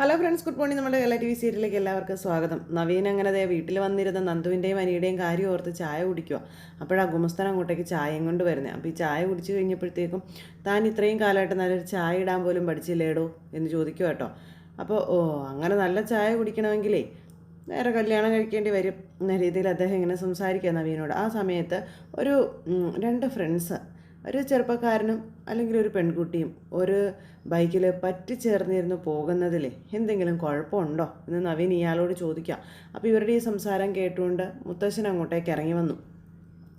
Hello friends good morning നമ്മുടെ എല്ലാ T V സീരിയലിലേക്ക് എല്ലാവർക്കും സ്വാഗതം. നവീൻ അങ്ങനെ ദേ വീട്ടിൽ വന്നിരുന്ന നന്ദുവിന്റെയും അനിയുടെയും കാര്യം ഓർത്ത് ചായ കുടിക്കുക അപ്പോഴാണ് ഗുമസ്തൻ അങ്ങോട്ടേക്ക് ചായയും കൊണ്ട് വരുന്നത് അപ്പോൾ ഈ ചായ കുടിച്ച് കഴിഞ്ഞപ്പോഴത്തേക്കും താൻ ഇത്രയും കാലമായിട്ട് നല്ലൊരു ചായ ഇടാൻ പോലും പഠിച്ചില്ലേടോ എന്ന് ചോദിക്കുക കേട്ടോ. അപ്പോൾ ഓ അങ്ങനെ നല്ല ചായ കുടിക്കണമെങ്കിലേ വേറെ കല്യാണം കഴിക്കേണ്ടി വരും എന്ന രീതിയിൽ അദ്ദേഹം ഇങ്ങനെ സംസാരിക്കുക നവീനോട്. ആ സമയത്ത് ഒരു രണ്ട് ഫ്രണ്ട്സ് ഒരു ചെറുപ്പക്കാരനും അല്ലെങ്കിൽ ഒരു പെൺകുട്ടിയും ഒരു ബൈക്കിൽ പറ്റിച്ചേർന്നിരുന്ന് പോകുന്നതിൽ എന്തെങ്കിലും കുഴപ്പമുണ്ടോ? എന്ന് നവീൻ ഇയാളോട് ചോദിക്കാം. അപ്പോൾ ഇവരുടെ ഈ സംസാരം കേട്ടുകൊണ്ട് മുത്തശ്ശൻ അങ്ങോട്ടേക്ക് ഇറങ്ങി വന്നു.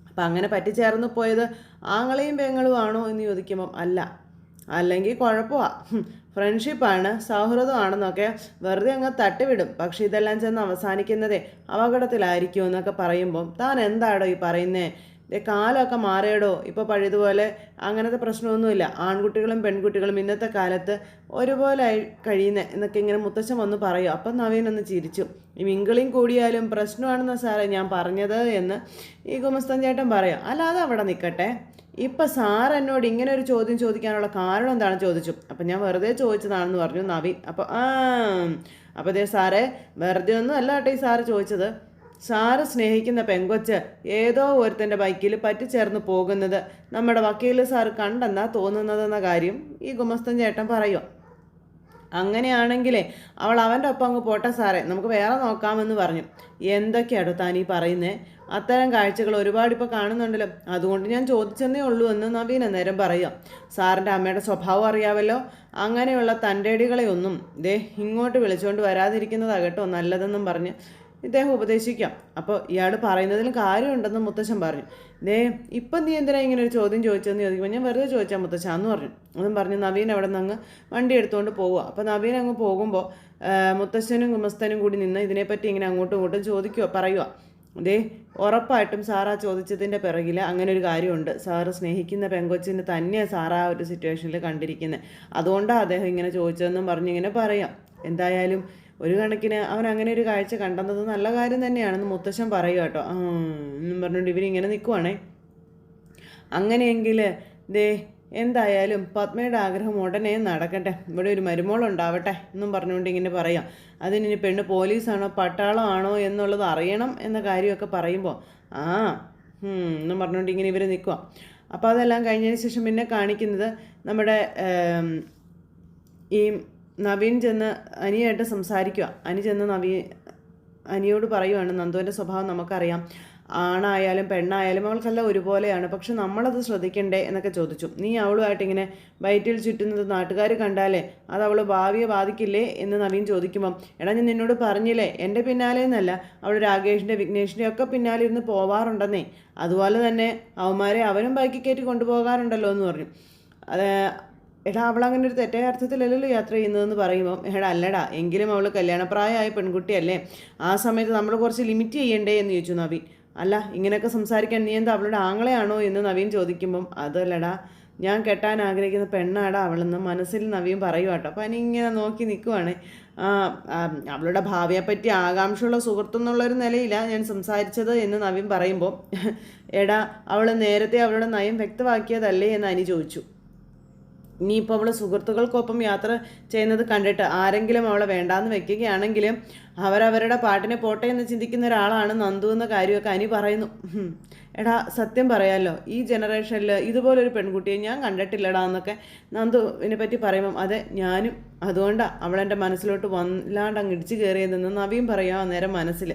അപ്പം അങ്ങനെ പറ്റിച്ചേർന്ന് പോയത് ആങ്ങളെയും പെങ്ങളും ആണോ എന്ന് ചോദിക്കുമ്പം അല്ല. അല്ലെങ്കിൽ കുഴപ്പമാണ് ഫ്രണ്ട്ഷിപ്പാണ് സൗഹൃദമാണെന്നൊക്കെ വെറുതെ അങ്ങ് തട്ടിവിടും. പക്ഷേ ഇതെല്ലാം ചെന്ന് അവസാനിക്കുന്നതേ അപകടത്തിലായിരിക്കും എന്നൊക്കെ പറയുമ്പം താൻ എന്താടോ ഈ പറയുന്നേ? കാലമൊക്കെ മാറിയടോ. ഇപ്പോൾ പഴയതുപോലെ അങ്ങനത്തെ പ്രശ്നമൊന്നുമില്ല. ആൺകുട്ടികളും പെൺകുട്ടികളും ഇന്നത്തെ കാലത്ത് ഒരുപോലെ കഴിയുന്നത് എന്നൊക്കെ ഇങ്ങനെ മുത്തച്ഛൻ വന്ന് പറയും. അപ്പം നവീൻ ഒന്ന് ചിരിച്ചു. ഈ മിങ്കിളിയും കൂടിയാലും പ്രശ്നമാണെന്ന് സാറേ ഞാൻ പറഞ്ഞത് എന്ന് ഈ ഗുമസ്തൻ ചേട്ടൻ പറയാം. അല്ലാതെ അവിടെ നിൽക്കട്ടെ ഇപ്പം സാർ എന്നോട് ഇങ്ങനെ ഒരു ചോദ്യം ചോദിക്കാനുള്ള കാരണം എന്താണ് ചോദിച്ചു. അപ്പം ഞാൻ വെറുതെ ചോദിച്ചതാണെന്ന് പറഞ്ഞു നവീൻ. അപ്പോൾ ആ അപ്പോൾ ദേ സാറേ വെറുതെ ഒന്നും അല്ല കേട്ടോ ഈ സാറ് ചോദിച്ചത്. സാറ് സ്നേഹിക്കുന്ന പെങ്കൊച്ച് ഏതോ ഒരുത്തന്റെ ബൈക്കിൽ പറ്റിച്ചേർന്ന് പോകുന്നത് നമ്മുടെ വക്കീൽ സാറ് കണ്ടെന്നാ തോന്നുന്നതെന്ന കാര്യം ഈ ഗുമസ്തൻ ചേട്ടൻ പറയും? അങ്ങനെയാണെങ്കിലേ അവൾ അവന്റെ ഒപ്പം അങ്ങ് പോട്ടെ സാറേ. നമുക്ക് വേറെ നോക്കാമെന്ന് പറഞ്ഞു. എന്തൊക്കെയാടോ താൻ ഈ പറയുന്നേ? അത്തരം കാഴ്ചകൾ ഒരുപാട് ഇപ്പോൾ കാണുന്നുണ്ടല്ലോ. അതുകൊണ്ട് ഞാൻ ചോദിച്ചെന്നേ ഉള്ളൂ എന്ന് നവീൻ അന്നേരം പറയാം സാറിന്റെ അമ്മയുടെ സ്വഭാവം അറിയാമല്ലോ അങ്ങനെയുള്ള തന്റെടികളെയൊന്നും ദേ ഇങ്ങോട്ട് വിളിച്ചുകൊണ്ട് വരാതിരിക്കുന്നതാകട്ടോ നല്ലതെന്നും പറഞ്ഞ് ഇദ്ദേഹം ഉപദേശിക്കാം. അപ്പോൾ ഇയാൾ പറയുന്നതിലും കാര്യമുണ്ടെന്ന് മുത്തശ്ശൻ പറഞ്ഞു. ദേ ഇപ്പം നീ എന്തിനാ ഇങ്ങനെ ഒരു ചോദ്യം ചോദിച്ചതെന്ന് ചോദിക്കുമ്പോൾ ഞാൻ വെറുതെ ചോദിച്ചാൽ മുത്തശ്ശ എന്ന് പറഞ്ഞു. അതും പറഞ്ഞു നവീൻ അവിടെ നിന്ന് അങ്ങ് വണ്ടി എടുത്തുകൊണ്ട് പോവുക. അപ്പോൾ നവീൻ അങ്ങ് പോകുമ്പോൾ മുത്തശ്ശനും ഗുമസ്തനും കൂടി നിന്ന് ഇതിനെപ്പറ്റി ഇങ്ങനെ അങ്ങോട്ടും ഇങ്ങോട്ടും ചോദിക്കുക പറയുക ദേ ഉറപ്പായിട്ടും ആ ചോദിച്ചതിന്റെ പിറകിൽ അങ്ങനെ ഒരു കാര്യമുണ്ട്. സാറ് സ്നേഹിക്കുന്ന പെങ്കൊച്ചിന് തന്നെയാണ് സാർ ആ ഒരു സിറ്റുവേഷനിൽ കണ്ടിരിക്കുന്നത് അതുകൊണ്ടാണ് അദ്ദേഹം ഇങ്ങനെ ചോദിച്ചതെന്നും പറഞ്ഞിങ്ങനെ പറയാം. എന്തായാലും ഒരു കണക്കിന് അവൻ അങ്ങനെ ഒരു കാഴ്ച കണ്ടെന്നത് നല്ല കാര്യം തന്നെയാണെന്ന് മുത്തശ്ശൻ പറയുക കേട്ടോ. എന്നും പറഞ്ഞുകൊണ്ട് ഇവരിങ്ങനെ നിൽക്കുവാണേ അങ്ങനെയെങ്കിൽ ദേ എന്തായാലും പത്മയുടെ ആഗ്രഹം ഉടനെ നടക്കട്ടെ. ഇവിടെ ഒരു മരുമോൾ ഉണ്ടാവട്ടെ എന്നും പറഞ്ഞുകൊണ്ട് ഇങ്ങനെ പറയാം. അതിനി പെണ്ണ് പോലീസാണോ പട്ടാളമാണോ എന്നുള്ളത് അറിയണം എന്ന കാര്യമൊക്കെ പറയുമ്പോൾ ആ എന്നും പറഞ്ഞുകൊണ്ട് ഇങ്ങനെ ഇവർ നിൽക്കുക അപ്പോൾ അതെല്ലാം കഴിഞ്ഞതിന് ശേഷം പിന്നെ കാണിക്കുന്നത് നമ്മുടെ ഈ നവീൻ ചെന്ന് അനിയായിട്ട് സംസാരിക്കുക. അനി ചെന്ന് നവീ അനിയോട് പറയുവാണ് നന്ദുവിന്റെ സ്വഭാവം നമുക്കറിയാം. ആണായാലും പെണ്ണായാലും അവൾക്കെല്ലാം ഒരുപോലെയാണ്. പക്ഷെ നമ്മളത് ശ്രദ്ധിക്കണ്ടേ? എന്നൊക്കെ ചോദിച്ചു. നീ അവളുമായിട്ട് ഇങ്ങനെ വയറ്റിൽ ചുറ്റുന്നത് നാട്ടുകാർ കണ്ടാലേ അത് അവൾ ഭാവിയെ ബാധിക്കില്ലേ? എന്ന് നവീൻ ചോദിക്കുമ്പം എടാ ഞാൻ നിന്നോട് പറഞ്ഞില്ലേ? എന്റെ പിന്നാലെ എന്നല്ല. അവൾ രാകേഷിന്റെ വിഘ്നേഷിന്റെ ഒക്കെ പിന്നാലെ ഇരുന്ന് പോവാറുണ്ടെന്നേ. അതുപോലെ തന്നെ അവന്മാരെ അവനും ബൈക്കിൽ കയറ്റി കൊണ്ടുപോകാറുണ്ടല്ലോ എന്ന് പറഞ്ഞു. എടാ അവൾ അങ്ങനെ ഒരു തെറ്റായ അർത്ഥത്തിലല്ലല്ലോ യാത്ര ചെയ്യുന്നതെന്ന് പറയുമ്പോൾ എടാ അല്ലടാ എങ്കിലും അവൾ കല്യാണപ്രായമായ പെൺകുട്ടിയല്ലേ. ആ സമയത്ത് നമ്മൾ കുറച്ച് ലിമിറ്റ് ചെയ്യണ്ടേ എന്ന് ചോദിച്ചു നവീൻ അല്ല ഇങ്ങനെയൊക്കെ സംസാരിക്കാൻ നീ എന്താ അവളുടെ ആങ്ങളെയാണോ എന്ന് നവീൻ ചോദിക്കുമ്പം അതല്ലടാ ഞാൻ കെട്ടാൻ ആഗ്രഹിക്കുന്ന പെണ്ണാടാ അവളെന്ന് മനസ്സിൽ നവീൻ പറയുക കേട്ടോ. അപ്പം ഇങ്ങനെ നോക്കി നിൽക്കുവാണ് അവളുടെ ഭാവിയെപ്പറ്റി ആകാംക്ഷയുള്ള സുഹൃത്തെന്നുള്ളൊരു നിലയില്ല ഞാൻ സംസാരിച്ചത് എന്ന് നവീൻ പറയുമ്പോൾ എടാ അവൾ നേരത്തെ അവളുടെ നയം വ്യക്തമാക്കിയതല്ലേ എന്ന് അനി ചോദിച്ചു. ഇനിയിപ്പോൾ അവൾ സുഹൃത്തുക്കൾക്കൊപ്പം യാത്ര ചെയ്യുന്നത് കണ്ടിട്ട് ആരെങ്കിലും അവളെ വേണ്ടാന്ന് വെക്കുകയാണെങ്കിലും അവരവരുടെ പാട്ടിനെ പോട്ടെ എന്ന് ചിന്തിക്കുന്ന ഒരാളാണ് നന്ദു എന്ന കാര്യമൊക്കെ അനി പറയുന്നു. എടാ സത്യം പറയാമല്ലോ ഈ ജനറേഷനിൽ ഇതുപോലൊരു പെൺകുട്ടിയെ ഞാൻ കണ്ടിട്ടില്ലടാ എന്നൊക്കെ നന്ദുവിനെ പറ്റി പറയുമ്പം അതെ ഞാനും അതുകൊണ്ടാണ് അവളെന്റെ മനസ്സിലോട്ട് വല്ലാണ്ട് അങ്ങ് ഇടിച്ചു കയറിയതെന്ന് നവീൻ പറയാം അന്നേരം മനസ്സിൽ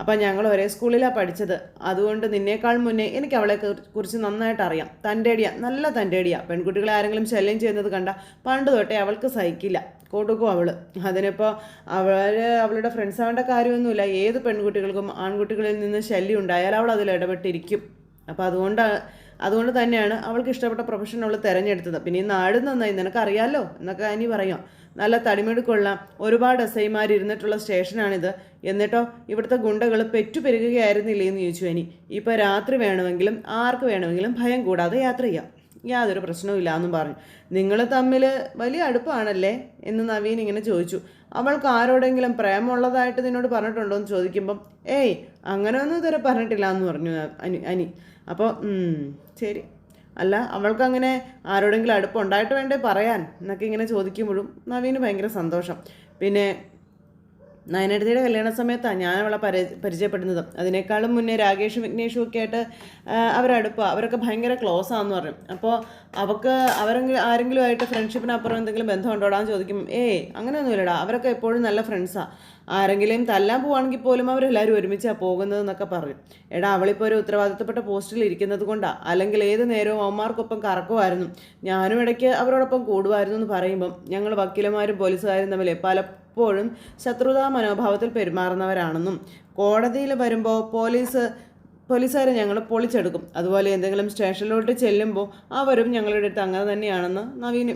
അപ്പം ഞങ്ങൾ ഒരേ സ്കൂളിലാണ് പഠിച്ചത്. അതുകൊണ്ട് നിന്നേക്കാൾ മുന്നേ എനിക്ക് അവളെ കുറിച്ച് നന്നായിട്ട് അറിയാം. തന്റെടിയ നല്ല തന്റെടിയ പെൺകുട്ടികളെ ആരെങ്കിലും ശല്യം ചെയ്യുന്നത് കണ്ട പണ്ട് തൊട്ടേ അവൾക്ക് സഹിക്കില്ല. കൊടുക്കും അവൾ അതിനിപ്പോൾ അവൾ അവളുടെ ഫ്രണ്ട്സ് ആവേണ്ട കാര്യമൊന്നുമില്ല. ഏത് പെൺകുട്ടികൾക്കും ആൺകുട്ടികളിൽ നിന്ന് ശല്യം ഉണ്ടായാൽ അവൾ അതിൽ ഇടപെട്ടിരിക്കും. അപ്പോൾ അതുകൊണ്ട് അതുകൊണ്ട് തന്നെയാണ് അവൾക്ക് ഇഷ്ടപ്പെട്ട പ്രൊഫഷൻ അവൾ തിരഞ്ഞെടുത്തത്. പിന്നെ ഈ നാട് നന്നായി. നിനക്കറിയാമല്ലോ എന്നൊക്കെ അനി പറയാം. നല്ല തടിമെടുക്കുള്ള ഒരുപാട് എസ് ഐമാർ ഇരുന്നിട്ടുള്ള സ്റ്റേഷനാണിത്. എന്നിട്ടോ ഇവിടുത്തെ ഗുണ്ടകൾ പെറ്റുപെരുകുകയായിരുന്നില്ലേ എന്ന് ചോദിച്ചു അനി ഇപ്പോൾ രാത്രി വേണമെങ്കിലും ആർക്ക് വേണമെങ്കിലും ഭയം കൂടാതെ യാത്ര ചെയ്യാം. യാതൊരു പ്രശ്നവുമില്ല എന്നും പറഞ്ഞു. നിങ്ങൾ തമ്മിൽ വലിയ അടുപ്പാണല്ലേ? എന്ന് നവീൻ ഇങ്ങനെ ചോദിച്ചു. അവൾക്ക് ആരോടെങ്കിലും പ്രേമമുള്ളതായിട്ട് നിന്നോട് പറഞ്ഞിട്ടുണ്ടോ എന്ന് ചോദിക്കുമ്പം ഏയ് അങ്ങനെയൊന്നും ഇതുവരെ പറഞ്ഞിട്ടില്ല എന്ന് പറഞ്ഞു അനി അനി. അപ്പോൾ ശരി. അല്ല അവൾക്ക് അങ്ങനെ അടുപ്പം ഉണ്ടായിട്ട് വേണ്ടേ പറയാൻ? എന്നൊക്കെ ഇങ്ങനെ ചോദിക്കുമ്പോഴും നവീന് ഭയങ്കര സന്തോഷം. പിന്നെ നയനടത്തിയുടെ കല്യാണ സമയത്താണ് ഞാൻ അവളെ പരി പരിചയപ്പെടുന്നത്. അതിനേക്കാളും മുന്നേ രാകേഷും വിഘ്നേഷും ഒക്കെ ആയിട്ട് അവരടുപ്പ അവരൊക്കെ ഭയങ്കര ക്ലോസ് ആണെന്ന് പറയും. അപ്പോൾ അവൾക്ക് അവരെങ്കിലും ആരെങ്കിലും ആയിട്ട് ഫ്രണ്ട്ഷിപ്പിനപ്പുറം എന്തെങ്കിലും ബന്ധമുണ്ടോടാന്ന് ചോദിക്കും. ഏയ് അങ്ങനെയൊന്നുമില്ലടാ. അവരൊക്കെ എപ്പോഴും നല്ല ഫ്രണ്ട്സാണ് ആരെങ്കിലും തല്ലാൻ പോവാണെങ്കിൽ പോലും അവരെല്ലാവരും ഒരുമിച്ചാണ് പോകുന്നതെന്നൊക്കെ പറയും. എടാ അവളിപ്പോൾ ഒരു ഉത്തരവാദിത്തപ്പെട്ട പോസ്റ്റിൽ ഇരിക്കുന്നത് കൊണ്ടാണ് അല്ലെങ്കിൽ ഏത് നേരവും അവന്മാർക്കൊപ്പം കറക്കുമായിരുന്നു. ഞാനും ഇടയ്ക്ക് അവരോടൊപ്പം കൂടുമായിരുന്നു എന്ന് പറയുമ്പം ഞങ്ങൾ വക്കീലന്മാരും പോലീസുകാരും തമ്മിൽ പലപ്പോഴും ശത്രുതാ മനോഭാവത്തിൽ പെരുമാറുന്നവരാണെന്നും കോടതിയിൽ വരുമ്പോൾ പോലീസ് പോലീസുകാരെ ഞങ്ങൾ പൊളിച്ചെടുക്കും. അതുപോലെ എന്തെങ്കിലും സ്റ്റേഷനിലോട്ട് ചെല്ലുമ്പോൾ അവരും ഞങ്ങളുടെ അടുത്ത് അങ്ങനെ തന്നെയാണെന്ന് നവീന്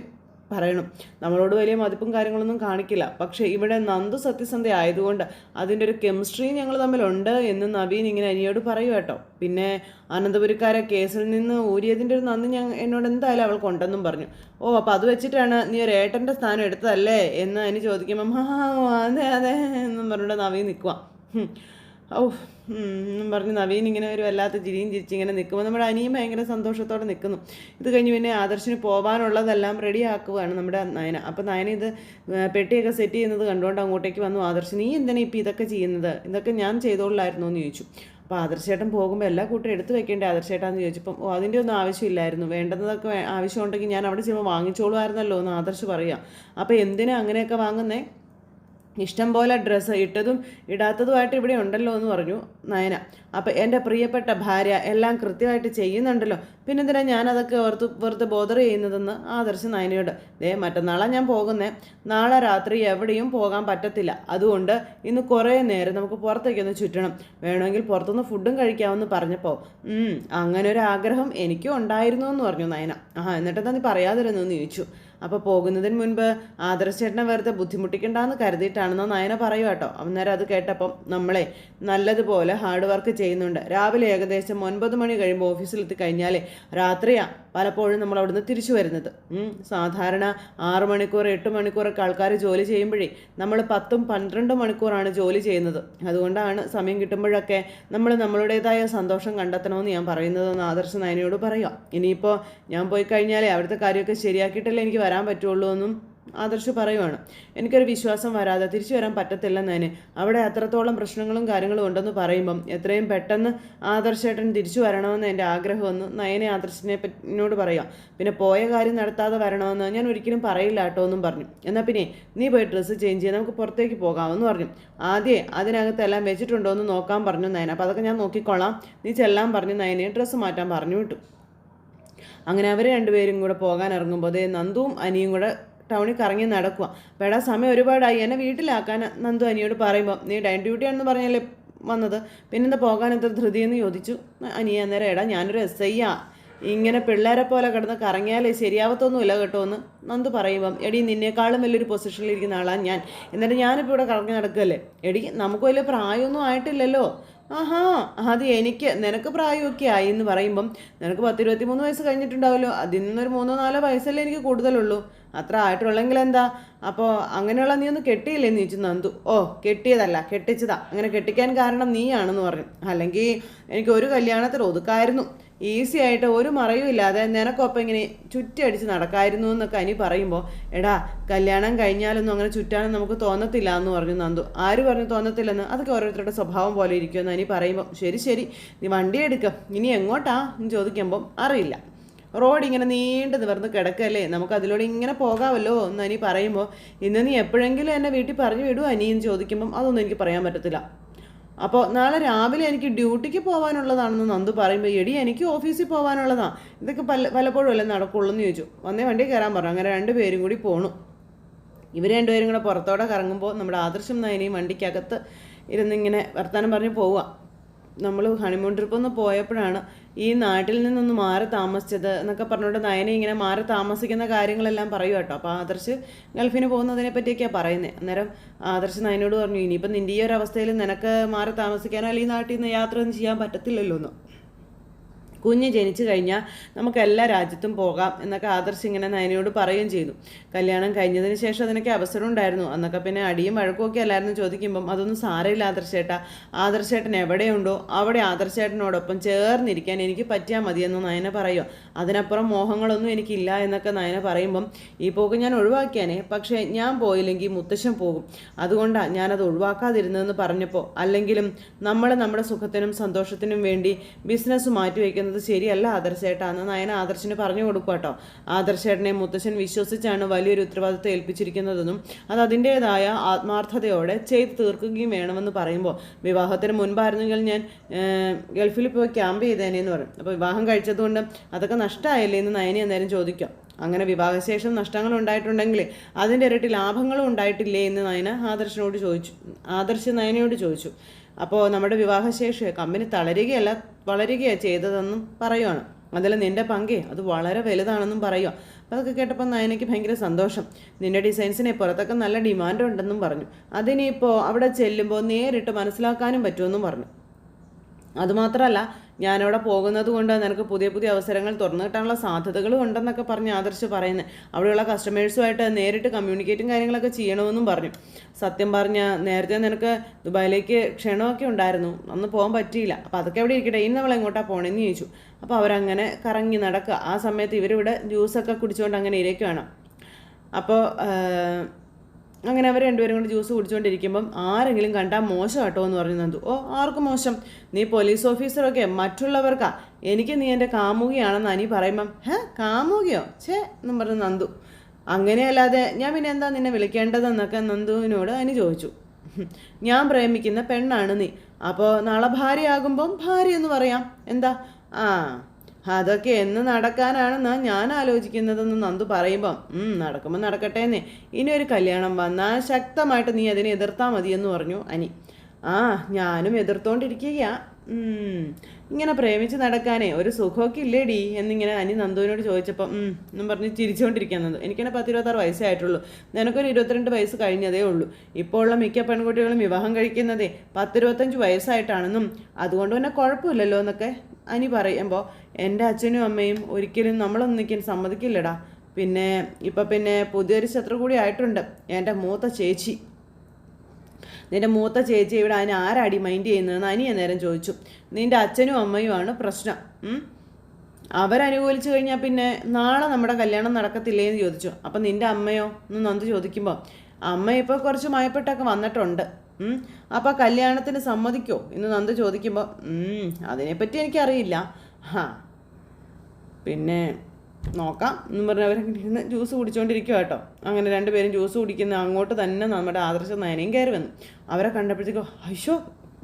പറയണം. നമ്മളോട് വലിയ മതിപ്പും കാര്യങ്ങളൊന്നും കാണിക്കില്ല. പക്ഷേ ഇവിടെ നന്ദു സത്യസന്ധ ആയതുകൊണ്ട് അതിന്റെ ഒരു കെമിസ്ട്രി ഞങ്ങൾ തമ്മിലുണ്ട് എന്ന് നവീൻ ഇങ്ങനെ അനിയോട് പറയൂ കേട്ടോ. പിന്നെ അനന്തപുരിക്കാരെ കേസിൽ നിന്ന് ഊരിയതിന്റെ ഒരു നന്ദി ഞാൻ എന്നോട് എന്തായാലും അവൾ കൊണ്ടെന്നും പറഞ്ഞു. ഓ അപ്പോൾ അത് വെച്ചിട്ടാണ് നീ ഒരു ഏട്ടന്റെ സ്ഥാനം എടുത്തതല്ലേ എന്ന് അനി ചോദിക്കുമ്പം അതെ അതെ എന്നും പറഞ്ഞിട്ട് നവീൻ നിൽക്കുക ഓ എന്നും പറഞ്ഞ് നവീൻ ഇങ്ങനെ ഒരു വല്ലാത്ത ചിരിയും ചിരിച്ചിങ്ങനെ നിൽക്കുമ്പോൾ നമ്മുടെ അനിയും ഭയങ്കര സന്തോഷത്തോടെ നിൽക്കുന്നു. ഇത് കഴിഞ്ഞ് പിന്നെ ആദർശിന് പോകാനുള്ളതെല്ലാം റെഡി ആക്കുകയാണ് നമ്മുടെ നയന. അപ്പോൾ നയന ഇത് പെട്ടിയൊക്കെ സെറ്റ് ചെയ്യുന്നത് കണ്ടുകൊണ്ട് അങ്ങോട്ടേക്ക് വന്നു. ആദർശ് നീ എന്തിനാ ഇപ്പോൾ ഇതൊക്കെ ചെയ്യുന്നത്? ഇതൊക്കെ ഞാൻ ചെയ്തോളായിരുന്നു? എന്ന് ചോദിച്ചു. അപ്പോൾ ആദർശേട്ടൻ പോകുമ്പോൾ എല്ലാ കൂട്ടരും എടുത്തു വെക്കേണ്ടേ ആദർശേട്ടാന്ന് ചോദിച്ചപ്പം ഓ അതിന്റെ ഒന്നും ആവശ്യമില്ലായിരുന്നു. വേണ്ടതൊക്കെ ആവശ്യമുണ്ടെങ്കിൽ ഞാൻ അവിടെ ചെല്ലുമ്പോൾ വാങ്ങിച്ചോളുമായിരുന്നല്ലോ എന്ന് ആദർശ് പറയാം. അപ്പോൾ എന്തിനാ അങ്ങനെയൊക്കെ വാങ്ങുന്നേ? ഇഷ്ടം പോലെ ഡ്രസ്സ് ഇട്ടതും ഇടാത്തതുമായിട്ട് ഇവിടെ ഉണ്ടല്ലോ എന്ന് പറഞ്ഞു നയന. അപ്പം എന്റെ പ്രിയപ്പെട്ട ഭാര്യ എല്ലാം കൃത്യമായിട്ട് ചെയ്യുന്നുണ്ടല്ലോ. പിന്നെന്തിനാ ഞാൻ അതൊക്കെ ഓർത്ത് വെറുതെ ബോധർ ചെയ്യുന്നതെന്ന് ആദർശ് നയനയോട്. ദേ മറ്റന്നാളാണ് ഞാൻ പോകുന്നേ. നാളെ രാത്രി എവിടെയും പോകാൻ പറ്റത്തില്ല. അതുകൊണ്ട് ഇന്ന് കുറേ നേരം നമുക്ക് പുറത്തേക്കൊന്ന് ചുറ്റണം. വേണമെങ്കിൽ പുറത്തുനിന്ന് ഫുഡും കഴിക്കാമെന്ന് പറഞ്ഞപ്പോൾ അങ്ങനെ ഒരു ആഗ്രഹം എനിക്കും ഉണ്ടായിരുന്നു എന്ന് പറഞ്ഞു നയന. ആ എന്നിട്ടെന്താ നീ പറയാതിരുന്നു എന്ന് ചോദിച്ചു. അപ്പോൾ പോകുന്നതിന് മുൻപ് ആദർശേട്ടനെ വെറുതെ ബുദ്ധിമുട്ടിക്കണ്ടെന്ന് കരുതിയിട്ടാണെന്ന് നയന പറയുക കേട്ടോ. അന്നേരം അത് കേട്ടപ്പം നമ്മളെ നല്ലതുപോലെ ഹാർഡ് വർക്ക് ചെയ്യുന്നുണ്ട്. രാവിലെ ഏകദേശം ഒൻപത് മണി കഴിയുമ്പോൾ ഓഫീസിലെത്തി കഴിഞ്ഞാലേ രാത്രിയാണ് പലപ്പോഴും നമ്മൾ അവിടുന്ന് തിരിച്ചു വരുന്നത്. സാധാരണ ആറ് മണിക്കൂർ എട്ട് മണിക്കൂറൊക്കെ ആൾക്കാർ ജോലി ചെയ്യുമ്പോഴേ നമ്മൾ പത്തും പന്ത്രണ്ടും മണിക്കൂറാണ് ജോലി ചെയ്യുന്നത്. അതുകൊണ്ടാണ് സമയം കിട്ടുമ്പോഴൊക്കെ നമ്മൾ നമ്മളുടേതായ സന്തോഷം കണ്ടെത്തണമെന്ന് ഞാൻ പറയുന്നതെന്ന് ആദർശ നയനയോട് പറയാം ഇനിയിപ്പോൾ ഞാൻ പോയി കഴിഞ്ഞാലേ അവിടുത്തെ കാര്യമൊക്കെ ശരിയാക്കിയിട്ടല്ലേ എനിക്ക് വരാൻ പറ്റുള്ളൂ എന്നും ആദർശ് പറയുവാണ്. എനിക്കൊരു വിശ്വാസം വരാതെ തിരിച്ചു വരാൻ പറ്റത്തില്ലെന്നതിന്. അവിടെ അത്രത്തോളം പ്രശ്നങ്ങളും കാര്യങ്ങളും ഉണ്ടെന്ന് പറയുമ്പം എത്രയും പെട്ടെന്ന് ആദർശേട്ടൻ തിരിച്ചു വരണമെന്ന് എന്റെ ആഗ്രഹമെന്ന് നയനെ ആദർശിനെ പറ്റിനോട് പറയാം. പിന്നെ പോയ കാര്യം നടത്താതെ വരണമെന്ന് ഞാൻ ഒരിക്കലും പറയില്ല കേട്ടോ എന്നും പറഞ്ഞു. എന്നാൽ പിന്നെ നീ പോയി ഡ്രസ്സ് ചേഞ്ച് ചെയ്യാൻ നമുക്ക് പുറത്തേക്ക് പോകാമെന്ന് പറഞ്ഞു. ആദ്യം അതിനകത്തെല്ലാം വെച്ചിട്ടുണ്ടോ എന്ന് നോക്കാൻ പറഞ്ഞു നയന അപ്പോൾ അതൊക്കെ ഞാൻ നോക്കിക്കോളാം നീ ചെല്ലാൻ പറഞ്ഞു നയനെ. ഡ്രസ്സ് മാറ്റാൻ പറഞ്ഞു വിട്ടു. അങ്ങനെ അവർ രണ്ടുപേരും കൂടെ പോകാൻ ഇറങ്ങുമ്പോൾ അതേ നന്ദുവും അനിയും കൂടെ ടൗണിൽ കറങ്ങി നടക്കുക അപ്പോൾ സമയം ഒരുപാടായി. എന്നെ വീട്ടിലാക്കാൻ നന്ദു അനിയോട് പറയുമ്പോൾ നീ ഡൈൻ ഡ്യൂട്ടിയാണെന്ന് പറഞ്ഞല്ലേ വന്നത്? പിന്നെന്താ പോകാൻ എത്ര ധൃതിയെന്ന് ചോദിച്ചു. അനിയ അന്നേരം എടാ ഞാനൊരു എസ് ഐ ആ ഇങ്ങനെ പിള്ളേരെ പോലെ കിടന്ന് കറങ്ങിയാലേ ശരിയാവത്തൊന്നുമില്ല കേട്ടോ എന്ന് നന്ദു പറയുമ്പം എടി നിന്നേക്കാളും വലിയൊരു പൊസിഷനിൽ ഇരിക്കുന്ന ആളാണ് ഞാൻ. എന്നിട്ട് ഞാനിപ്പോൾ ഇവിടെ കറങ്ങി നടക്കുകയല്ലേ? എടി നമുക്ക് വലിയ പ്രായമൊന്നും ആയിട്ടില്ലല്ലോ. ആഹാ അത് എനിക്ക് നിനക്ക് പ്രായമൊക്കെ ആയി എന്ന് പറയുമ്പം നിനക്ക് പത്തിരുപത്തി മൂന്ന് വയസ്സ് കഴിഞ്ഞിട്ടുണ്ടാവല്ലോ. അതിൽ നിന്നൊരു മൂന്നോ നാലോ വയസ്സല്ലേ എനിക്ക് കൂടുതലുള്ളൂ. അത്ര ആയിട്ടുള്ളെങ്കിൽ എന്താ? അപ്പോൾ അങ്ങനെയുള്ള നീ ഒന്ന് കെട്ടിയില്ലേ ചോദിച്ചു നന്ദു. ഓ കെട്ടിയതല്ല കെട്ടിച്ചതാ. അങ്ങനെ കെട്ടിക്കാൻ കാരണം നീയാണെന്ന് പറഞ്ഞു. അല്ലെങ്കിൽ എനിക്ക് ഒരു കല്യാണത്തിൽ ഒതുക്കായിരുന്നു. ഈസി ആയിട്ട് ഒരു മറയും ഇല്ലാതെ നിനക്കൊപ്പം ഇങ്ങനെ ചുറ്റടിച്ച് നടക്കായിരുന്നു എന്നൊക്കെ അനി പറയുമ്പോൾ എടാ കല്യാണം കഴിഞ്ഞാലൊന്നും അങ്ങനെ ചുറ്റാനും നമുക്ക് തോന്നത്തില്ല എന്ന് പറഞ്ഞു നന്ദു. ആര് പറഞ്ഞു തോന്നത്തില്ലെന്ന്? അതൊക്കെ ഓരോരുത്തരുടെ സ്വഭാവം പോലെ ഇരിക്കുമെന്ന് അനി പറയുമ്പോൾ ശരി ശരി നീ വണ്ടി എടുക്കാം. ഇനി എങ്ങോട്ടാ? എന്ന് ചോദിക്കുമ്പം അറിയില്ല. റോഡ് ഇങ്ങനെ നീണ്ടു നിവർന്ന് കിടക്കല്ലേ? നമുക്ക് അതിലൂടെ ഇങ്ങനെ പോകാമല്ലോ എന്ന് അനി പറയുമ്പോൾ ഇന്ന് നീ എപ്പോഴെങ്കിലും എന്നെ വീട്ടിൽ പറഞ്ഞു വിടുമോ അനിയെന്ന് ചോദിക്കുമ്പം അതൊന്നും എനിക്ക് പറയാൻ പറ്റത്തില്ല. അപ്പോൾ നാളെ രാവിലെ എനിക്ക് ഡ്യൂട്ടിക്ക് പോകാനുള്ളതാണെന്ന് നന്ദു പറയുമ്പോൾ എടി എനിക്ക് ഓഫീസിൽ പോകാനുള്ളതാണ് ഇതൊക്കെ പല പലപ്പോഴും അല്ലേ നടക്കുള്ളൂ എന്ന് ചോദിച്ചു. വന്നേ വണ്ടി കയറാൻ പറഞ്ഞു. അങ്ങനെ രണ്ടുപേരും കൂടി പോണു. ഇവർ രണ്ടുപേരും കൂടെ പുറത്തോടെ കറങ്ങുമ്പോൾ നമ്മുടെ ആദർശം നയനയും വണ്ടിക്കകത്ത് ഇരുന്നിങ്ങനെ വർത്തമാനം പറഞ്ഞ് പോവുക നമ്മൾ ഹണിമൂൺ ട്രിപ്പ് ഒന്ന് പോയപ്പോഴാണ് ഈ നാട്ടിൽ നിന്നൊന്ന് മാറി താമസിച്ചത് എന്നൊക്കെ പറഞ്ഞുകൊണ്ട് നയനെ ഇങ്ങനെ മാറി താമസിക്കുന്ന കാര്യങ്ങളെല്ലാം പറയും കേട്ടോ. അപ്പോൾ ആദർശ് ഗൾഫിന് പോകുന്നതിനെ പറ്റിയൊക്കെയാണ് പറയുന്നത് അന്നേരം ആദർശ് നയനോട് പറഞ്ഞു ഇനിയിപ്പം നിന്റെ ഈ ഒരു അവസ്ഥയിൽ നിനക്ക് മാറി താമസിക്കാനോ അല്ലെങ്കിൽ നാട്ടിൽ നിന്ന് യാത്ര ഒന്നും ചെയ്യാൻ പറ്റത്തില്ലല്ലോ എന്ന്. കുഞ്ഞ് ജനിച്ചു കഴിഞ്ഞാൽ നമുക്ക് എല്ലാ രാജ്യത്തും പോകാം എന്നൊക്കെ ആദർശ് ഇങ്ങനെ നയനയോട് പറയുകയും ചെയ്തു. കല്യാണം കഴിഞ്ഞതിന് ശേഷം അതിനൊക്കെ അവസരം ഉണ്ടായിരുന്നു. അന്നൊക്കെ പിന്നെ അടിയും വഴക്കുമൊക്കെ അല്ലായിരുന്നു ചോദിക്കുമ്പം അതൊന്നും സാരമില്ല ആദർശേട്ടാ. ആദർശേട്ടൻ എവിടെയുണ്ടോ അവിടെ ആദർശേട്ടനോടൊപ്പം ചേർന്നിരിക്കാൻ എനിക്ക് പറ്റിയാൽ മതിയെന്ന് നയന പറയുക. അതിനപ്പുറം മോഹങ്ങളൊന്നും എനിക്കില്ല എന്നൊക്കെ നയന പറയുമ്പം ഈ പോക്ക് ഞാൻ ഒഴിവാക്കിയാനേ. പക്ഷേ ഞാൻ പോയില്ലെങ്കിൽ മുത്തശ്ശൻ പോകും. അതുകൊണ്ടാണ് ഞാനത് ഒഴിവാക്കാതിരുന്നതെന്ന് പറഞ്ഞപ്പോൾ അല്ലെങ്കിലും നമ്മൾ നമ്മുടെ സുഖത്തിനും സന്തോഷത്തിനും വേണ്ടി ബിസിനസ് മാറ്റിവെക്കുന്നത് ശരിയല്ല ആദർശേട്ടാന്ന് നയന ആദർശിന് പറഞ്ഞു കൊടുക്കുക കേട്ടോ ആദർശേട്ടനെ മുത്തശ്ശൻ വിശ്വസിച്ചാണ് വലിയൊരു ഉത്തരവാദിത്വം ഏൽപ്പിച്ചിരിക്കുന്നതെന്നും അത് അതിന്റേതായ ആത്മാർത്ഥതയോടെ ചെയ്ത് തീർക്കുകയും വേണമെന്ന് പറയുമ്പോൾ വിവാഹത്തിന് മുൻപായിരുന്നെങ്കിൽ ഞാൻ ഗൾഫിൽ പോയി ക്യാമ്പ് ചെയ്തേനെ എന്ന് പറയും. അപ്പോൾ വിവാഹം കഴിച്ചതുകൊണ്ട് അതൊക്കെ നഷ്ടമായില്ലേ എന്ന് നയനി അന്നേരം ചോദിക്കാം. അങ്ങനെ വിവാഹശേഷം നഷ്ടങ്ങൾ ഉണ്ടായിട്ടുണ്ടെങ്കിൽ അതിന്റെ ഇരട്ടി ലാഭങ്ങളും ഉണ്ടായിട്ടില്ലേ എന്ന് നയന ആദർശനോട് ചോദിച്ചു. ആദർശ നയനയോട് ചോദിച്ചു. അപ്പോൾ നമ്മുടെ വിവാഹശേഷി കമ്പനി തളരുകയല്ല വളരുകയാണ് ചെയ്തതെന്നും പറയുവാണ്. അതിൽ നിന്റെ പങ്കേ അത് വളരെ വലുതാണെന്നും പറയുക അപ്പോൾ അതൊക്കെ കേട്ടപ്പോൾ നയനയ്ക്ക് ഭയങ്കര സന്തോഷം. നിന്റെ ഡിസൈൻസിനെ പുറത്തൊക്കെ നല്ല ഡിമാൻഡ് ഉണ്ടെന്നും പറഞ്ഞു. അതിനിപ്പോൾ അവിടെ ചെല്ലുമ്പോൾ നേരിട്ട് മനസ്സിലാക്കാനും പറ്റുമെന്നും പറഞ്ഞു. അതുമാത്രമല്ല ഞാനവിടെ പോകുന്നത് കൊണ്ട് നിനക്ക് പുതിയ പുതിയ അവസരങ്ങൾ തുറന്നു കിട്ടാനുള്ള സാധ്യതകളും ഉണ്ടെന്നൊക്കെ പറഞ്ഞ് ആദർശ് പറയുന്നത് അവിടെയുള്ള കസ്റ്റമേഴ്സുമായിട്ട് നേരിട്ട് കമ്മ്യൂണിക്കേറ്റും കാര്യങ്ങളൊക്കെ ചെയ്യണമെന്നും പറഞ്ഞു. സത്യം പറഞ്ഞ നേരത്തെ നിനക്ക് ദുബായിലേക്ക് ക്ഷണമൊക്കെ ഉണ്ടായിരുന്നു. അന്ന് പോകാൻ പറ്റിയില്ല. അപ്പോൾ അതൊക്കെ എവിടെ ഇരിക്കട്ടെ? ഇനി നമ്മൾ എങ്ങോട്ടാണ് പോകണമെന്ന് ചോദിച്ചു. അപ്പോൾ അവരങ്ങനെ കറങ്ങി നടക്കുക. ആ സമയത്ത് ഇവരിവിടെ ജ്യൂസൊക്കെ കുടിച്ചുകൊണ്ട് അങ്ങനെ ഇരിക്കുകയാണ് അപ്പോൾ അങ്ങനെ അവർ രണ്ടുപേരും കൂടി ജ്യൂസ് കുടിച്ചുകൊണ്ടിരിക്കുമ്പം ആരെങ്കിലും കണ്ടാൽ മോശം കേട്ടോ എന്ന് പറഞ്ഞു നന്ദു. ഓ ആർക്ക് മോശം. നീ പോലീസ് ഓഫീസറൊക്കെ മറ്റുള്ളവർക്കാ. എനിക്ക് നീ എന്റെ കാമുകിയാണെന്ന് അനി പറയുമ്പം ഹേ കാമുകിയോ? ഛേ എന്നും പറഞ്ഞു നന്ദു. അങ്ങനെയല്ലാതെ ഞാൻ പിന്നെ എന്താ നിന്നെ വിളിക്കേണ്ടതെന്നൊക്കെ നന്ദുവിനോട് അനി ചോദിച്ചു. ഞാൻ പ്രേമിക്കുന്ന പെണ്ണാണ് നീ. അപ്പോൾ നാളെ ഭാര്യയാകുമ്പം ഭാര്യ എന്ന് പറയാം. എന്താ? ആ അതൊക്കെ എന്ന് നടക്കാനാണെന്നാ ഞാൻ ആലോചിക്കുന്നതെന്ന് നന്ദു പറയുമ്പം. നടക്കുമ്പോൾ നടക്കട്ടേന്നേ. ഇനി ഒരു കല്യാണം വന്നാൽ ശക്തമായിട്ട് നീ അതിനെ എതിർത്താൽ മതിയെന്ന് പറഞ്ഞു അനി. ആ ഞാനും എതിർത്തോണ്ടിരിക്കുകയാ. ഇങ്ങനെ പ്രേമിച്ച് നടക്കാനേ ഒരു സുഖമൊക്കെ ഇല്ലേടി എന്നിങ്ങനെ അനി നന്ദുവിനോട് ചോദിച്ചപ്പോൾ എന്നും പറഞ്ഞ് ചിരിച്ചുകൊണ്ടിരിക്കാൻ നന്ദു. എനിക്കെന്നെ പത്ത് ഇരുപത്താറ് വയസ്സേ ആയിട്ടുള്ളൂ. നിനക്കൊരു ഇരുപത്തിരണ്ട് വയസ്സ് കഴിഞ്ഞതേ ഉള്ളൂ. ഇപ്പോൾ ഉള്ള മിക്ക പെൺകുട്ടികളും വിവാഹം കഴിക്കുന്നതേ പത്തിരുപത്തഞ്ച് വയസ്സായിട്ടാണെന്നും അതുകൊണ്ട് തന്നെ കുഴപ്പമില്ലല്ലോ എന്നൊക്കെ അനി പറയുമ്പോൾ എന്റെ അച്ഛനും അമ്മയും ഒരിക്കലും നമ്മളൊന്നിക്കാൻ സമ്മതിക്കില്ലടാ. പിന്നെ ഇപ്പം പിന്നെ പുതിയൊരു ശത്രു കൂടി ആയിട്ടുണ്ട്. എന്റെ മൂത്ത ചേച്ചി. നിന്റെ മൂത്ത ചേച്ചി ഇവിടെ അതിന് ആരാടി മൈൻഡ് ചെയ്യുന്നതെന്ന് അനിയ നേരം ചോദിച്ചു. നിന്റെ അച്ഛനും അമ്മയുമാണ് പ്രശ്നം? അവരനുകൂലിച്ചു കഴിഞ്ഞാൽ പിന്നെ നാളെ നമ്മുടെ കല്യാണം നടക്കത്തില്ലേ എന്ന് ചോദിച്ചു. അപ്പം നിന്റെ അമ്മയോ? എന്ന് നന്ദ് ചോദിക്കുമ്പോൾ അമ്മ ഇപ്പോൾ കുറച്ച് മയപ്പെട്ടൊക്കെ വന്നിട്ടുണ്ട്. അപ്പം അപ്പോൾ കല്യാണത്തിന് സമ്മതിക്കോ? എന്ന് നന്ദ് ചോദിക്കുമ്പോൾ അതിനെപ്പറ്റി എനിക്കറിയില്ല. ഹാ. പിന്നെ നോക്കാം. എന്ന് പറഞ്ഞ് അവരങ്ങനെ ഇരുന്ന് ജ്യൂസ് കുടിച്ചുകൊണ്ടിരിക്കുക കേട്ടോ. അങ്ങനെ രണ്ടുപേരും ജ്യൂസ് കുടിക്കുന്ന അങ്ങോട്ട് തന്നെ നമ്മുടെ ആദർശ നയനയും കയറി വന്നു. അവരെ കണ്ടപ്പോഴത്തേക്കും അയ്യോ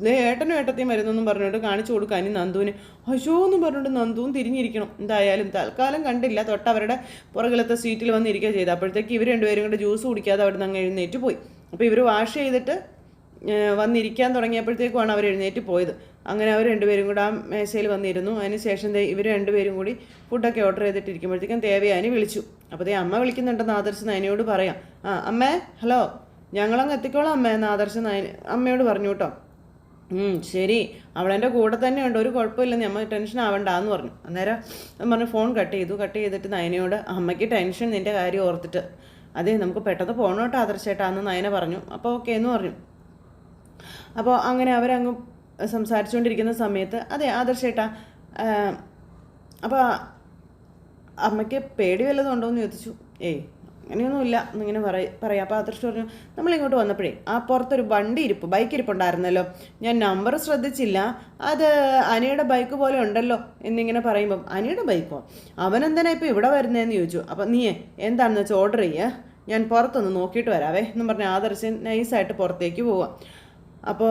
ദേ ഏട്ടനും ഏട്ടത്തെയും വരുന്നെന്നും പറഞ്ഞുകൊണ്ട് കാണിച്ചു കൊടുക്കുക ഇനി നന്ദുവിന്. അയ്യോ എന്നും പറഞ്ഞുകൊണ്ട് നന്ദുവും തിരിഞ്ഞിരിക്കണം. എന്തായാലും തൽക്കാലം കണ്ടില്ല. തൊട്ട് അവരുടെ പുറകിലത്തെ സീറ്റിൽ വന്നിരിക്കുക ചെയ്തു അപ്പോഴത്തേക്ക് ഇവർ രണ്ടുപേരും കൂടെ ജ്യൂസ് കുടിക്കാതെ അവിടെ നിന്ന് എഴുന്നേറ്റ് പോയി. അപ്പോൾ ഇവർ വാഷ് ചെയ്തിട്ട് വന്നിരിക്കാൻ തുടങ്ങിയപ്പോഴത്തേക്കുമാണ് അവർ എഴുന്നേറ്റ് പോയത്. അങ്ങനെ അവർ രണ്ടുപേരും കൂടെ ആ മേശയിൽ വന്നിരുന്നു. അതിന് ശേഷം ഇവർ രണ്ടുപേരും കൂടി ഫുഡൊക്കെ ഓർഡർ ചെയ്തിട്ടിരിക്കുമ്പോഴത്തേക്കും ദേവയാനി വിളിച്ചു. അപ്പോൾ ദേ അമ്മ വിളിക്കുന്നുണ്ടെന്ന് ആദർശ് നയനയോട് പറയാം. ആ അമ്മേ ഹലോ ഞങ്ങളങ്ങ് എത്തിക്കോളാം അമ്മേ എന്ന് ആദർശ് നയന അമ്മയോട് പറഞ്ഞു കേട്ടോ ശരി. അവളെന്റെ കൂടെ തന്നെ ഉണ്ട്. ഒരു കുഴപ്പമില്ല അമ്മ ടെൻഷൻ ആവണ്ട എന്ന് പറഞ്ഞു. അന്നേരം പറഞ്ഞു ഫോൺ കട്ട് ചെയ്തു. കട്ട് ചെയ്തിട്ട് നയനയോട് അമ്മയ്ക്ക് ടെൻഷൻ നിന്റെ കാര്യം ഓർത്തിട്ട്. അതെ നമുക്ക് പെട്ടെന്ന് പോകണം കേട്ടോ ആദർശേട്ടാ എന്ന് നയന പറഞ്ഞു. അപ്പോൾ ഓക്കെ എന്ന് പറഞ്ഞു. അപ്പോൾ അങ്ങനെ അവരങ്ങ് സംസാരിച്ചുകൊണ്ടിരിക്കുന്ന സമയത്ത് അതെ ആദർശേട്ടാ അപ്പോൾ അമ്മയ്ക്ക് പേടി വല്ലതും ഉണ്ടോ? എന്ന് ചോദിച്ചു. ഏയ് അങ്ങനെയൊന്നുമില്ല എന്നിങ്ങനെ പറയ പറയാം. അപ്പോൾ ആദർശ് പറഞ്ഞു നമ്മളിങ്ങോട്ട് വന്നപ്പോഴേ ആ പുറത്തൊരു വണ്ടി ഇരിപ്പ് ബൈക്ക് ഇരിപ്പുണ്ടായിരുന്നല്ലോ. ഞാൻ നമ്പർ ശ്രദ്ധിച്ചില്ല. അത് അനിയുടെ ബൈക്ക് പോലെ ഉണ്ടല്ലോ എന്നിങ്ങനെ പറയുമ്പം അനിയുടെ ബൈക്കോ? അവനെന്തിനാ ഇപ്പോൾ ഇവിടെ വരുന്നതെന്ന് ചോദിച്ചു. അപ്പം നീയേ എന്താണെന്ന് വെച്ചാൽ ഓർഡർ ചെയ്യുക ഞാൻ പുറത്തൊന്ന് നോക്കിയിട്ട് വരാവേ എന്നും പറഞ്ഞ് ആദർശൻ നൈസായിട്ട് പുറത്തേക്ക് പോവാം. അപ്പോൾ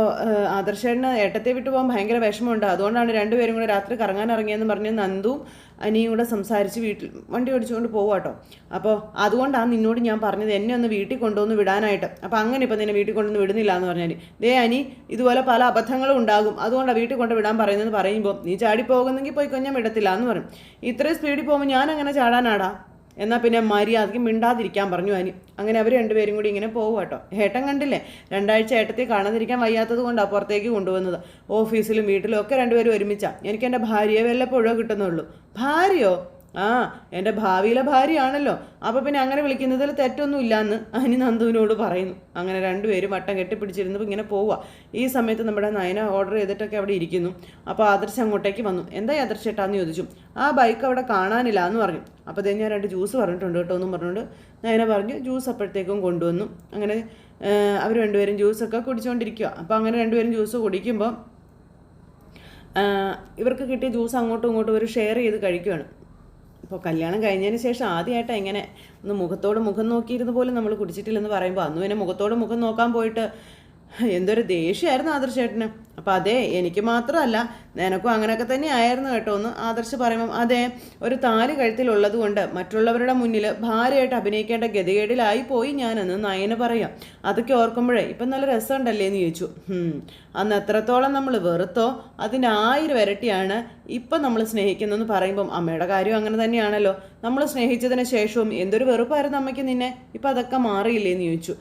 ആദർശേട്ടന് ഏട്ടത്തെ വിട്ടു പോകാൻ ഭയങ്കര വിഷമമുണ്ട്. അതുകൊണ്ടാണ് രണ്ടുപേരും കൂടെ രാത്രി കറങ്ങാൻ ഇറങ്ങിയെന്ന് പറഞ്ഞ് നന്ദുവും അനിയും കൂടെ സംസാരിച്ച് വീട്ടിൽ വണ്ടി ഓടിച്ചുകൊണ്ട് പോകും കേട്ടോ. അപ്പോൾ അതുകൊണ്ടാണ് നിന്നോട് ഞാൻ പറഞ്ഞത് എന്നെ ഒന്ന് വീട്ടിൽ കൊണ്ടുവന്ന് വിടാനായിട്ട്. അപ്പോൾ അങ്ങനെ ഇപ്പം നിന്നെ വീട്ടിൽ കൊണ്ടുവന്ന് വിടുന്നില്ല എന്ന് പറഞ്ഞാൽ ദേ അനി ഇതുപോലെ പല അബദ്ധങ്ങളും ഉണ്ടാകും. അതുകൊണ്ടാണ് വീട്ടിൽ കൊണ്ട് വിടാൻ പറയുന്നത് പറയുമ്പോൾ നീ ചാടി പോകുന്നെങ്കിൽ പോയി കൊഞ്ഞാൻ വിടത്തില്ല എന്ന് പറയും. ഇത്രയും സ്പീഡിൽ പോകുമ്പോൾ ഞാൻ അങ്ങനെ ചാടാനാടാ? എന്നാൽ പിന്നെ മര്യാദയ്ക്ക് മിണ്ടാതിരിക്കാൻ പറഞ്ഞു അനി. അങ്ങനെ അവർ രണ്ടുപേരും കൂടി ഇങ്ങനെ പോകും കേട്ടോ. ഏട്ടൻ കണ്ടില്ലേ? രണ്ടാഴ്ച ഏട്ടത്തിൽ കാണാതിരിക്കാൻ വയ്യാത്തത് കൊണ്ടാണ് പുറത്തേക്ക് കൊണ്ടുവന്നത്. ഓഫീസിലും വീട്ടിലും ഒക്കെ രണ്ടുപേരും ഒരുമിച്ചാണ് എനിക്ക് എന്റെ ഭാര്യയെ വല്ലപ്പോഴോ കിട്ടുന്നുള്ളൂ. ഭാര്യയോ? ആ എന്റെ ഭാവിയിലെ ഭാര്യയാണല്ലോ. അപ്പോൾ പിന്നെ അങ്ങനെ വിളിക്കുന്നതിൽ തെറ്റൊന്നും ഇല്ലയെന്ന് അനി നന്ദുവിനോട് പറയുന്നു. അങ്ങനെ രണ്ടുപേരും വട്ടം കെട്ടിപ്പിടിച്ചിരുന്നപ്പോൾ ഇങ്ങനെ പോവുക ഈ സമയത്ത് നമ്മുടെ നയന ഓർഡർ ചെയ്തിട്ടൊക്കെ അവിടെ ഇരിക്കുന്നു. അപ്പോൾ ആദർശ് അങ്ങോട്ടേക്ക് വന്നു. എന്താ ആദർശ് ചേട്ടാന്ന് ചോദിച്ചു. ആ ബൈക്ക് അവിടെ കാണാനില്ല എന്ന് പറഞ്ഞു. അപ്പോൾ അതേ ഞാൻ രണ്ട് ജ്യൂസ് പറഞ്ഞിട്ടുണ്ട് കേട്ടോ എന്നും പറഞ്ഞുകൊണ്ട് നയന പറഞ്ഞു ജ്യൂസ് അപ്പോഴത്തേക്കും കൊണ്ടുവന്നു. അങ്ങനെ അവർ രണ്ടുപേരും ജ്യൂസൊക്കെ കുടിച്ചുകൊണ്ടിരിക്കുക അപ്പോൾ അങ്ങനെ രണ്ടുപേരും ജ്യൂസ് കുടിക്കുമ്പോൾ ഇവർക്ക് കിട്ടിയ ജ്യൂസ് അങ്ങോട്ടും ഇങ്ങോട്ടും ഒരു ഷെയർ ചെയ്ത് കഴിക്കുകയാണ് ഇപ്പോൾ കല്യാണം കഴിഞ്ഞതിന് ശേഷം ആദ്യമായിട്ടാണ് എങ്ങനെ ഒന്ന് മുഖത്തോട് മുഖം നോക്കിയിരുന്ന പോലും നമ്മൾ കുടിച്ചിട്ടില്ലെന്ന് പറയുമ്പോൾ അന്ന് പിന്നെ മുഖത്തോട് മുഖം നോക്കാൻ പോയിട്ട് എന്തൊരു ദേഷ്യമായിരുന്നു ആദർശേട്ടന്. അപ്പം അതെ എനിക്ക് മാത്രമല്ല നിനക്കും അങ്ങനെയൊക്കെ തന്നെ ആയിരുന്നു കേട്ടോ ഒന്ന് ആദർശ് പറയുമ്പം. അതെ ഒരു താൽ കഴുത്തിലുള്ളത് കൊണ്ട് മറ്റുള്ളവരുടെ മുന്നിൽ ഭാര്യയായിട്ട് അഭിനയിക്കേണ്ട ഗതികേടിലായി പോയി ഞാനെന്ന് നയന് പറയാം. അതൊക്കെ ഓർക്കുമ്പോഴേ ഇപ്പം നല്ല രസമുണ്ടല്ലേ എന്ന് ചോദിച്ചു. അന്ന് എത്രത്തോളം നമ്മൾ വെറുത്തോ അതിന്റെ ആയിരം ഇരട്ടിയാണ് ഇപ്പം നമ്മൾ സ്നേഹിക്കുന്നതെന്ന് പറയുമ്പം അമ്മയുടെ കാര്യം അങ്ങനെ തന്നെയാണല്ലോ. നമ്മൾ സ്നേഹിച്ചതിന് ശേഷവും എന്തൊരു വെറുപ്പായിരുന്നു അമ്മയ്ക്ക് നിന്നെ. ഇപ്പം അതൊക്കെ മാറിയില്ലേ എന്ന് ചോദിച്ചു.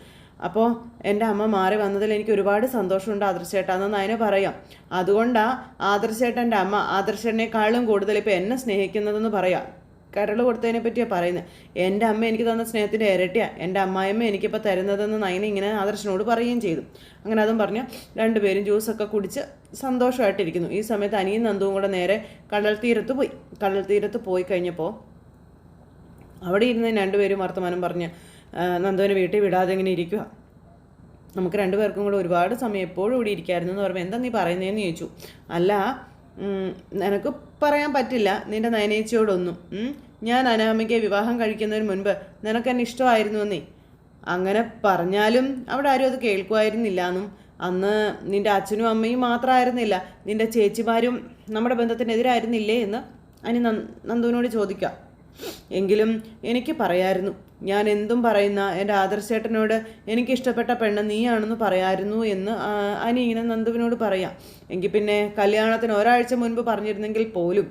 അപ്പോൾ എന്റെ അമ്മ മാറി വന്നതിൽ എനിക്ക് ഒരുപാട് സന്തോഷമുണ്ട് ആദർശേട്ടാന്ന് അതിനെ പറയാം. അതുകൊണ്ടാണ് ആദർശേട്ടന്റെ അമ്മ ആദർശേട്ടനേക്കാളും കൂടുതൽ ഇപ്പോൾ എന്നെ സ്നേഹിക്കുന്നതെന്ന് പറയാം. കരൾ കൊടുത്തതിനെ പറ്റിയാണ് പറയുന്നത് എന്റെ അമ്മ എനിക്ക് തന്ന സ്നേഹത്തിന്റെ ഇരട്ടിയാണ് എന്റെ അമ്മായിമ്മ എനിക്കിപ്പോൾ തരുന്നതെന്ന് നയന ഇങ്ങനെ ആദർശനോട് പറയുകയും ചെയ്തു. അങ്ങനെ അതും പറഞ്ഞ് രണ്ടുപേരും ജ്യൂസൊക്കെ കുടിച്ച് സന്തോഷമായിട്ടിരിക്കുന്നു. ഈ സമയത്ത് അനിയും നന്ദുവും കൂടെ നേരെ കടൽ തീരത്ത് പോയി. കടൽ തീരത്ത് പോയി കഴിഞ്ഞപ്പോൾ അവിടെ ഇരുന്ന് രണ്ടുപേരും വർത്തമാനം പറഞ്ഞ് നന്ദുവിനെ വീട്ടിൽ വിടാതെ ഇങ്ങനെ ഇരിക്കുക നമുക്ക് രണ്ടുപേർക്കും കൂടെ ഒരുപാട് സമയം എപ്പോഴും ഇവിടെ ഇരിക്കായിരുന്നു എന്ന് പറയുമ്പോൾ എന്താ നീ പറയുന്നതെന്ന് ചോദിച്ചു. അല്ല നിനക്ക് പറയാൻ പറ്റില്ല നിന്റെ നയനേച്ചിയോടൊന്നും. ഞാൻ അനാമികയെ വിവാഹം കഴിക്കുന്നതിന് മുൻപ് നിനക്ക് എന്നെ ഇഷ്ടമായിരുന്നു എന്നേ. അങ്ങനെ പറഞ്ഞാലും അവിടെ ആരും അത് കേൾക്കുമായിരുന്നില്ല എന്നും അന്ന് നിന്റെ അച്ഛനും അമ്മയും മാത്രമായിരുന്നില്ല നിന്റെ ചേച്ചിമാരും നമ്മുടെ ബന്ധത്തിനെതിരായിരുന്നില്ലേ എന്ന് അനി നന്ദുവിനോട് ചോദിക്കാം. എങ്കിലും എനിക്ക് പറയായിരുന്നു ഞാൻ എന്തും പറയുന്ന എന്റെ ആദർശേട്ടനോട് എനിക്കിഷ്ടപ്പെട്ട പെണ്ണ് നീയാണെന്ന് പറയായിരുന്നു എന്ന് അനി ഇങ്ങനെ നന്ദുവിനോട് പറയാം. എങ്കിൽ പിന്നെ കല്യാണത്തിന് ഒരാഴ്ച മുൻപ് പറഞ്ഞിരുന്നെങ്കിൽ പോലും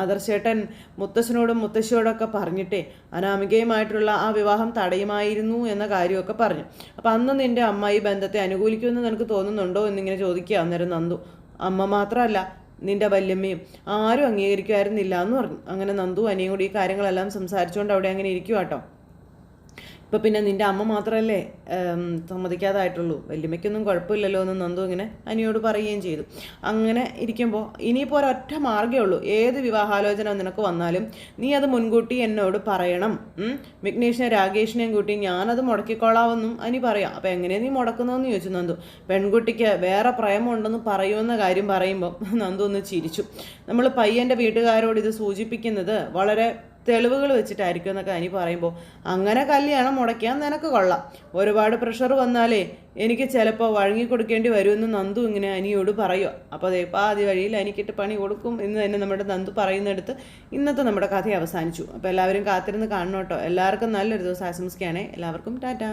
ആദർശേട്ടൻ മുത്തശ്ശനോടും മുത്തശ്ശിയോടൊക്കെ പറഞ്ഞിട്ടേ അനാമികയുമായിട്ടുള്ള ആ വിവാഹം തടയുമായിരുന്നു എന്ന കാര്യമൊക്കെ പറഞ്ഞു. അപ്പം അന്ന് നിന്റെ അമ്മ ഈ ബന്ധത്തെ അനുകൂലിക്കുമെന്ന് നിനക്ക് തോന്നുന്നുണ്ടോ എന്നിങ്ങനെ ചോദിക്കുക അന്നേരം നന്ദു. അമ്മ മാത്രമല്ല നിന്റെ വല്യമ്മയും ആരും അംഗീകരിക്കുമായിരുന്നില്ല എന്ന് പറഞ്ഞു. അങ്ങനെ നന്ദു അനിയും കൂടി ഈ കാര്യങ്ങളെല്ലാം സംസാരിച്ചുകൊണ്ട് അവിടെ അങ്ങനെ ഇരിക്കുക കേട്ടോ ഇപ്പം പിന്നെ നിന്റെ അമ്മ മാത്രമല്ലേ സമ്മതിക്കാതായിട്ടുള്ളൂ. വല്യമ്മയ്ക്കൊന്നും കുഴപ്പമില്ലല്ലോ എന്ന് നന്ദു ഇങ്ങനെ അനിയോട് പറയുകയും ചെയ്തു. അങ്ങനെ ഇരിക്കുമ്പോൾ ഇനിയിപ്പോൾ ഒരൊറ്റ മാർഗമേ ഉള്ളൂ. ഏത് വിവാഹാലോചന നിനക്ക് വന്നാലും നീ അത് മുൻകൂട്ടി എന്നോട് പറയണം. വിഘ്നേഷിനെ രാകേഷിനെയും കൂട്ടി ഞാനത് മുടക്കിക്കൊള്ളാമെന്നും അനി പറയാം. അപ്പോൾ എങ്ങനെയാണ് നീ മുടക്കുന്നതെന്ന് ചോദിച്ചു നന്ദു. പെൺകുട്ടിക്ക് വേറെ പ്രേമമുണ്ടെന്ന് പറയുമെന്ന കാര്യം പറയുമ്പോൾ നന്ദു ഒന്ന് ചിരിച്ചു. നമ്മൾ പയ്യന്റെ വീട്ടുകാരോട് ഇത് സൂചിപ്പിക്കുന്നത് വളരെ തെളിവുകൾ വെച്ചിട്ടായിരിക്കും എന്നൊക്കെ അനി പറയുമ്പോൾ അങ്ങനെ കല്യാണം മുടക്കാൻ നിനക്ക് കൊള്ളാം. ഒരുപാട് പ്രഷർ വന്നാലേ എനിക്ക് ചിലപ്പോൾ വഴങ്ങി കൊടുക്കേണ്ടി വരുമെന്ന് നന്ദു ഇങ്ങനെ അനിയോട് പറയുക അപ്പോൾ അതേ പാതി വഴിയിൽ അനിക്കിട്ട് പണി കൊടുക്കും എന്ന് തന്നെ നമ്മുടെ നന്ദു പറയുന്നിടത്ത് ഇന്നത്തെ നമ്മുടെ കഥ അവസാനിച്ചു. അപ്പോൾ എല്ലാവരും കാത്തിരുന്ന് കാണണം കേട്ടോ എല്ലാവർക്കും നല്ലൊരു ദിവസം ആശംസിക്കുകയാണെ. എല്ലാവർക്കും ടാറ്റാ.